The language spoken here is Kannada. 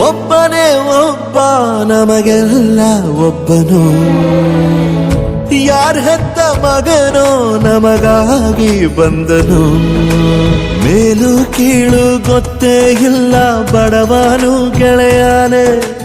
ಒಬ್ಬನೇ ಒಬ್ಬ ನಮಗೆಲ್ಲ ಒಬ್ಬನು. ಯಾರ ಹೆತ್ತ ಮಗನೋ ನಮಗಾಗಿ ಬಂದನು. ಮೇಲು ಕೀಳು ಗೊತ್ತೇ ಇಲ್ಲ ಬಡವನು ಗೆಳೆಯಾನೆ.